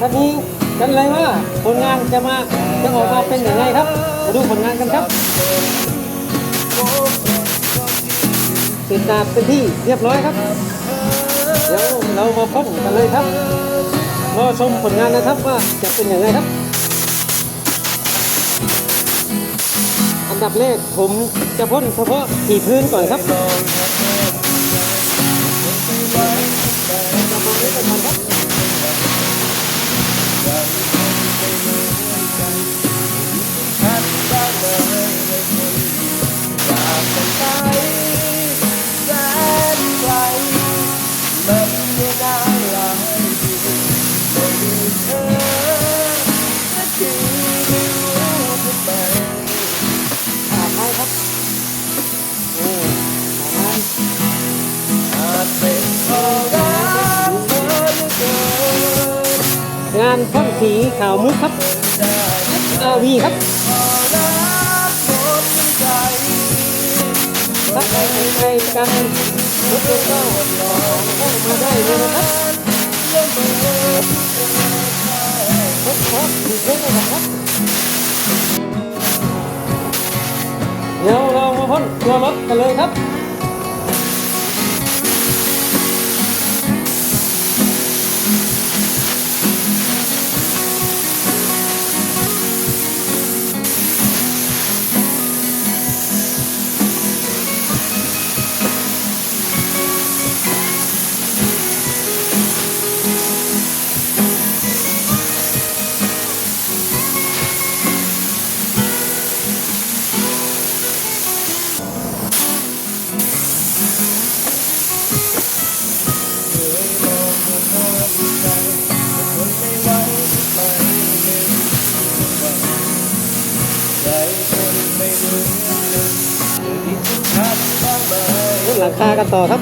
คันนี้กันเลยว่าผลงานจะมาจะออกมาเป็นยังไงครับ มาดูผลงานกันครับติดตามเป็นที่เรียบร้อยครับ เดี๋ยวเรามาพบกันเลยครับรอชมผลงานนะครับว่าจะเป็นยังไงครับ อันดับแรกผมจะพ่นเฉพาะสีพื้นก่อนครับานพ่นสีขาวมุกครับอาวีครับถ้าใครใครกันรถยนต์ก็เข้ามาได้เลยนะครับรถพอดีเท่นะครับเดี๋ยวเรามาพ่นตัวรถกันเลยครับ หลังคากันต่อครับ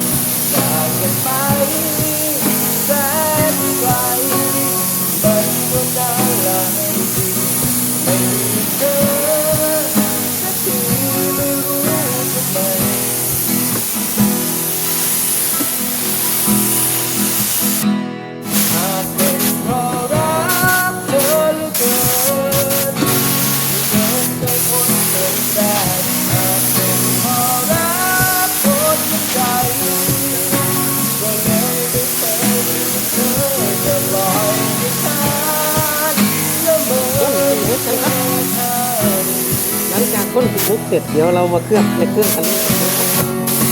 พ่นสีมุกเสร็จเดี๋ยวเรามาเคลือบในเครื่องกันลย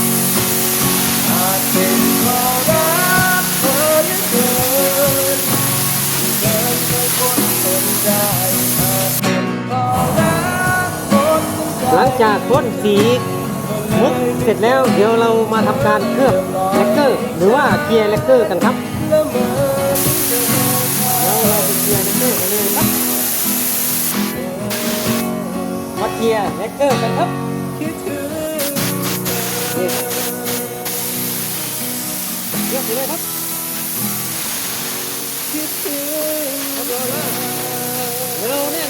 หลังจากพ่นสีมุกเสร็จแล้วเดี๋ยวเรามาทำการเคลือบแลกเกอร์ หรือว่าเกียร์แลกเกอร์กันครับเดี๋ยวเราไปเกียร์แลกเกอร์กันเลยครับ เกียร์แลกเกอร์กันครับคิดถึงเลือะไปเลยครับเร็วแน่นอนครับนี่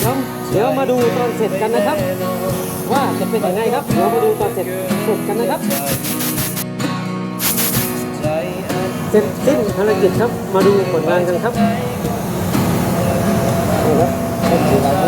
เดี๋ยวเดี๋ยวมาดูตอนเสร็จกันนะครับ ว่าจะเป็นยังไงครับเดี๋ยวมาดูตอนเสร็จเสร็จกันนะครับ เสร็จสิ้นภารกิจครับมาดูผลงานกันครับนี่ครับเสีอะไรครับ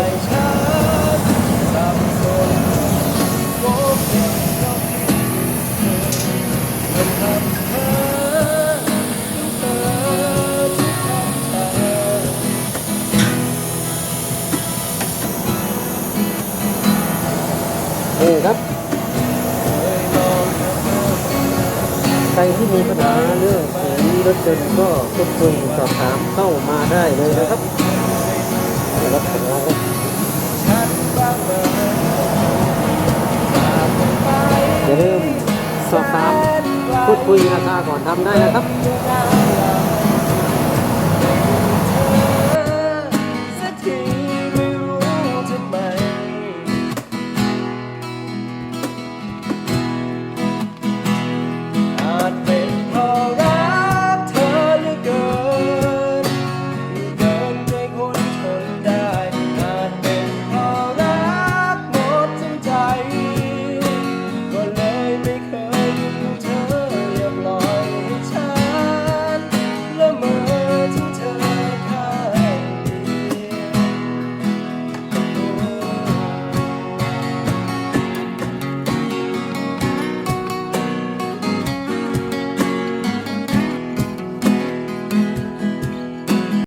รที่มีปัญหาเรื่องของรถยนต์ก็ควบคุมสอบถามเข้ามาได้เลยนะครับนี่ครับผลงเราอย่าลืมสอบถามพูดคุยราคาก่อนทำได้นะครับ